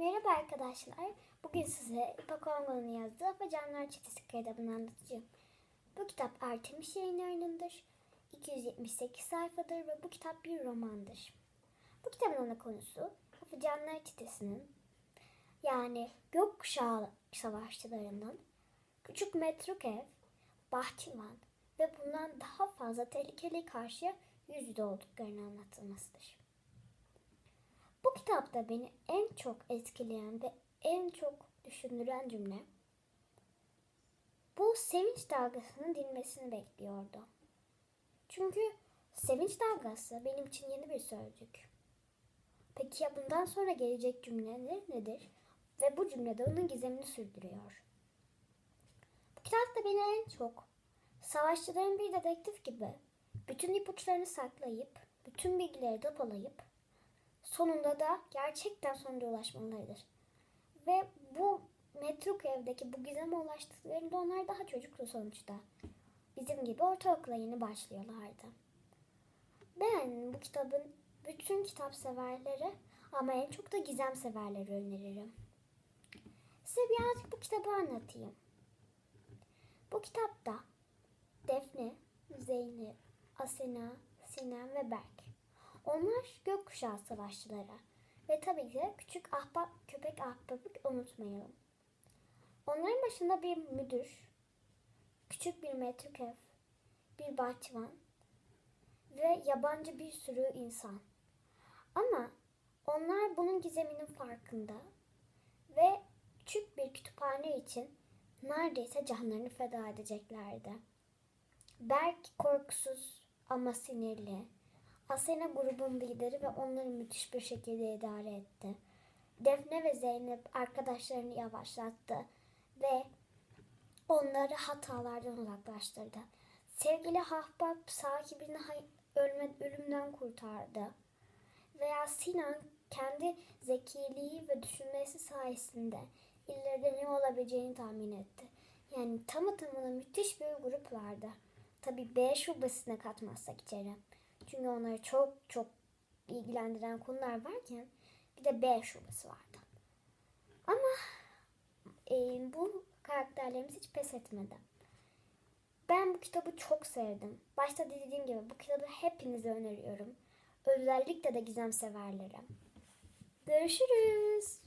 Merhaba arkadaşlar. Bugün size İpak Ongun'un yazdığı Afacanlar Çetesi kitabını anlatacağım. Bu kitap Artemis yayınlarındandır. 278 sayfadır ve bu kitap bir romandır. Bu kitabın ana konusu Afacanlar Çetesi'nin yani gökkuşağı savaşçılarının küçük Metrokev, Bahçıvan ve bundan daha fazla tehlikeli karşıya yüz yüze olduklarını anlatılmasıdır. Bu kitapta beni en çok etkileyen ve en çok düşündüren cümle bu sevinç dalgasının dinmesini bekliyordu. Çünkü sevinç dalgası benim için yeni bir sözcük. Peki ya bundan sonra gelecek cümle nedir? Ve bu cümlede onun gizemini sürdürüyor. Bu kitapta beni en çok savaşçıların bir dedektif gibi bütün ipuçlarını saklayıp, bütün bilgileri depolayıp sonunda da gerçekten sonuca ulaşmalıdır. Ve bu metruk evdeki bu gizeme ulaştıklarında onlar daha çocuklu sonuçta. Bizim gibi ortaokula yeni başlıyorlardı. Ben bu kitabın bütün kitap severlere ama en çok da gizem severlere öneririm. Size birazcık bu kitabı anlatayım. Bu kitapta Defne, Zeynep, Asena, Sinem ve Berk onlar gökkuşağı savaşçıları. Ve tabii ki küçük ahbap, köpek ahbabı unutmayalım. Onların başında bir müdür, küçük bir metrokef, bir bahçıvan ve yabancı bir sürü insan. Ama onlar bunun gizeminin farkında ve küçük bir kütüphane için neredeyse canlarını feda edeceklerdi. Berk korkusuz ama sinirli, Asena grubun lideri ve onları müthiş bir şekilde idare etti. Defne ve Zeynep arkadaşlarını yavaşlattı ve onları hatalardan uzaklaştırdı. Sevgili Hahbap sahibini ölme, ölümden kurtardı. Veya Sinan kendi zekiliği ve düşünmesi sayesinde ileride ne olabileceğini tahmin etti. Yani tamı tamına müthiş bir gruplardı. Tabii B şubesine katmazsak içeri. Çünkü onları çok çok ilgilendiren konular varken bir de B şubesi vardı. Ama e, bu karakterlerimiz hiç pes etmedi. Ben bu kitabı çok sevdim. Başta dediğim gibi bu kitabı hepinize öneriyorum. Özellikle de gizem severlere. Görüşürüz.